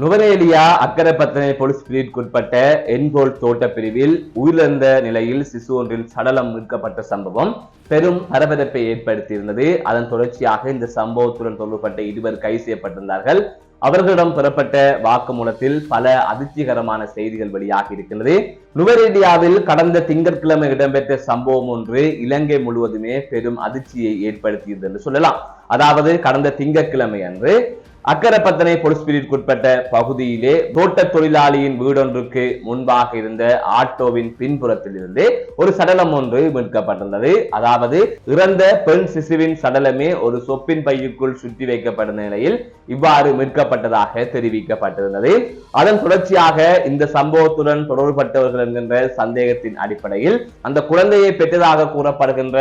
Nuwara Eliya அக்கரைப்பத்தனை police பிரிவுக்குட்பட்ட என்கோல் தோட்ட பிரிவில் உயிரிழந்த நிலையில் சிசு ஒன்றின் சடலம் மீட்கப்பட்ட சம்பவம் பெரும் பரபரப்பை ஏற்படுத்தியிருந்தது. அதன் தொடர்ச்சியாக இந்த சம்பவத்துடன் தொடர்புபட்ட இருவர் கைது செய்யப்பட்டிருந்தார்கள். அவர்களிடம் பெறப்பட்ட வாக்குமூலத்தில் பல அதிர்ச்சிகரமான செய்திகள் வெளியாகி இருக்கின்றது. நுவரேலியாவில் கடந்த திங்கட்கிழமை இடம்பெற்ற சம்பவம் ஒன்று இலங்கை முழுவதுமே பெரும் அதிர்ச்சியை ஏற்படுத்தியது என்று சொல்லலாம். அதாவது கடந்த திங்கட்கிழமை அன்று அக்கரப்பத்தனை போலீஸ் பிரிவுக்குட்பட்ட பகுதியிலே தோட்ட தொழிலாளியின் வீடொன்றுக்கு முன்பாக இருந்த ஆட்டோவின் பின்புறத்தில் இருந்து ஒரு சடலம் ஒன்று மீட்கப்பட்டிருந்தது. அதாவது இறந்த பெண் சிசுவின் சடலமே ஒரு சொப்பின் பையுக்குள் சுற்றி வைக்கப்பட்ட நிலையில் இவ்வாறு மீட்கப்பட்டதாக தெரிவிக்கப்பட்டிருந்தது. அதன் தொடர்ச்சியாக இந்த சம்பவத்துடன் தொடர்பட்டவர்கள் என்கின்ற சந்தேகத்தின் அடிப்படையில் அந்த குழந்தையை பெற்றதாக கூறப்படுகின்ற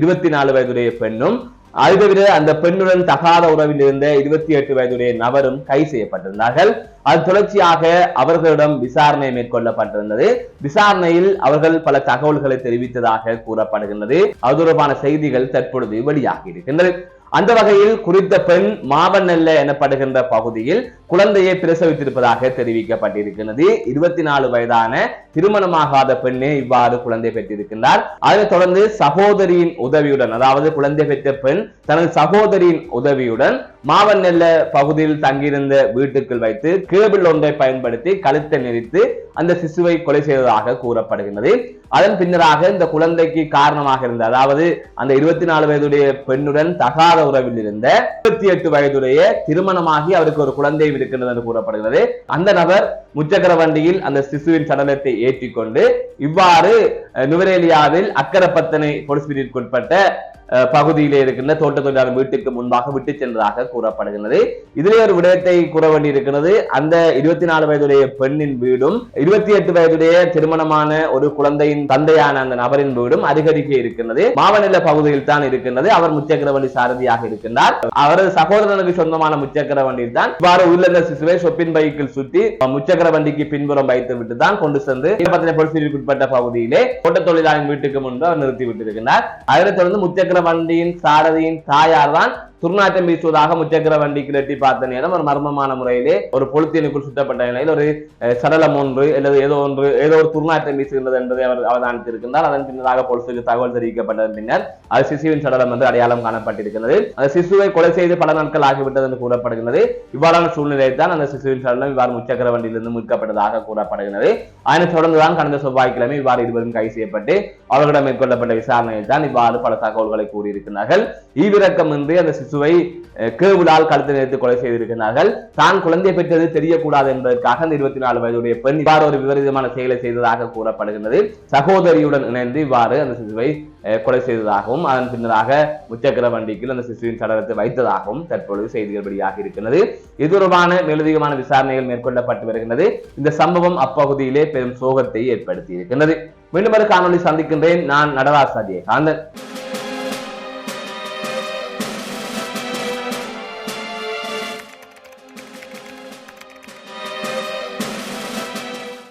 இருபத்தி நாலு வயதுடைய பெண்ணும் அது தவிர அந்த பெண்ணுடன் தகாத உறவில் இருந்த இருபத்தி எட்டு வயதுடைய நபரும் கைது செய்யப்பட்டிருந்தார்கள். அது தொடர்ச்சியாக அவர்களிடம் விசாரணை மேற்கொள்ளப்பட்டிருந்தது. விசாரணையில் அவர்கள் பல தகவல்களை தெரிவித்ததாக கூறப்படுகின்றது. அது தொடர்பான செய்திகள் தற்பொழுது வெளியாகி இருக்கின்றது. அந்த வகையில் குறித்த பெண் மாவநெல்ல எனப்படுகின்ற பகுதியில் குழந்தையை பிரசவித்திருப்பதாக தெரிவிக்கப்பட்டிருக்கிறது. இருபத்தி நாலு வயதான திருமணமாகாத பெண்ணே இவ்வாறு குழந்தை பெற்றிருக்கின்றார். அதனைத் தொடர்ந்து சகோதரியின் உதவியுடன் அதாவது குழந்தை பெற்ற பெண் தனது சகோதரியின் உதவியுடன் மாவநெல்ல பகுதியில் தங்கியிருந்த வீட்டுக்குள் வைத்து கேபிள் ஒன்றை பயன்படுத்தி கழுத்தை நெரித்து அந்த சிசுவை கொலை செய்ததாக கூறப்படுகின்றது. அதன் பின்னராக இந்த குழந்தைக்கு காரணமாக இருந்த அதாவது அந்த இருபத்தி நாலு வயதுடைய பெண்ணுடன் தகாத உறவில் இருந்த இருபத்தி எட்டு வயதுடைய திருமணமாகி அவருக்கு ஒரு குழந்தை இருக்கின்றது என்று கூறப்படுகிறது. அந்த நபர் முச்சக்கர வண்டியில் அந்த சிசுவின் சடலத்தை ஏற்றிக்கொண்டு இவ்வாறு நுவரேலியாவில் அக்கரப்பத்தனை போலீஸ் பிரிவிற்குட்பட்ட பகுதியிலே இருக்கின்ற தோட்ட தொழிலாளர் வீட்டுக்கு முன்பாக விட்டு சென்றதாக கூறப்படுகிறது இதிலே ஒரு விடயத்தை கூற வேண்டியிருக்கிறது. அந்த இருபத்தி நாலு வயதுடைய பெண்ணின் வீடும் இருபத்தி எட்டு வயதுடைய திருமணமான ஒரு குழந்தையின் தந்தையான அந்த நபரின் வீடும் அருகருகே இருக்கின்றது. மாவநில பகுதியில் தான் இருக்கின்றது. அவர் முச்சக்கரவண்டி சாரதியாக இருக்கின்றார். அவரது சகோதரனுக்கு சொந்தமான முச்சக்கர வண்டியில் தான் இவ்வாறு உள்ளந்த சிசுவை சொப்பின் பைக்கில் சுற்றி முச்சக்கர வண்டிக்கு பின்புறம் வைத்து விட்டு தான் கொண்டு சென்று ஈரப்பத்தின பொலிசிற்கு பகுதியிலே தோட்ட தொழிலாளர் வீட்டுக்கு முன்பு அவர் நிறுத்தி விட்டிருக்கிறார் அதனைத் தொடர்ந்து முச்சக்கர வண்டியின் சாரதியின் தாயார் தான் துர்நாற்றம் வீசுவதாக முச்சக்கர வண்டிக்கு எட்டி பார்த்த நேரம் ஒரு மர்மமான முறையிலே ஒரு பொலித்தீனுக்குள் சுட்டப்பட்ட நிலையில் ஒரு சடலம் ஒன்று அல்லது ஏதோ ஒன்று ஏதோ ஒரு துர்நாற்றம் வீசுகின்றது என்பதை அவர் அவதானித்திருக்கின்றார். அதன் பின்னராக போலீசுக்கு தகவல் தெரிவிக்கப்பட்டதன் பின்னர் அது சிசுவின் சடலம் என்று அடையாளம் காணப்பட்டிருக்கிறது. அந்த சிசுவை கொலை செய்து பல நாட்கள் ஆகிவிட்டது என்று கூறப்படுகிறது இவ்வாறான சூழ்நிலையில் தான் அந்த சிசுவின் சடலம் இவ்வாறு முச்சக்கர வண்டியிலிருந்து மீட்கப்பட்டதாக கூறப்படுகிறது. அதனைத் தொடர்ந்துதான் கடந்த செவ்வாய்க்கிழமை இவ்வாறு இருவரும் கைது செய்யப்பட்டு அவர்களிடம் மேற்கொள்ளப்பட்ட விசாரணையில் தான் இவ்வாறு பல தகவல்களை கூறியிருக்கிறார்கள். ஈவிரக்கமின்றி அந்த சிசுவை அஹ், கழுத்தில் எடுத்து கொலை செய்திருக்கிறார்கள். தான் குழந்தை பெற்றது தெரியக்கூடாது என்பதற்காக அந்த இருபத்தி நாலு வயதுடைய பெண் இவ்வாறு ஒரு விபரீதமான செயலை செய்ததாக கூறப்படுகின்றது. சகோதரியுடன் இணைந்து இவ்வாறு அந்த சிசுவை கொலை செய்ததாகவும் அதன் பின்னராக முச்சக்கர வண்டிக்கு அந்த சிசுவின் சடலத்தை வைத்ததாகவும் தற்பொழுது செய்திகள் வெளியாக இருக்கிறது இது தொடர்பான மேலதிகமான விசாரணைகள் மேற்கொள்ளப்பட்டு வருகின்றது. இந்த சம்பவம் அப்பகுதியிலே பெரும் சோகத்தை ஏற்படுத்தி இருக்கின்றது மீண்டும் ஒரு காணொலி சந்திக்கின்றேன். நான் நடராஜ் சதியை காந்தன்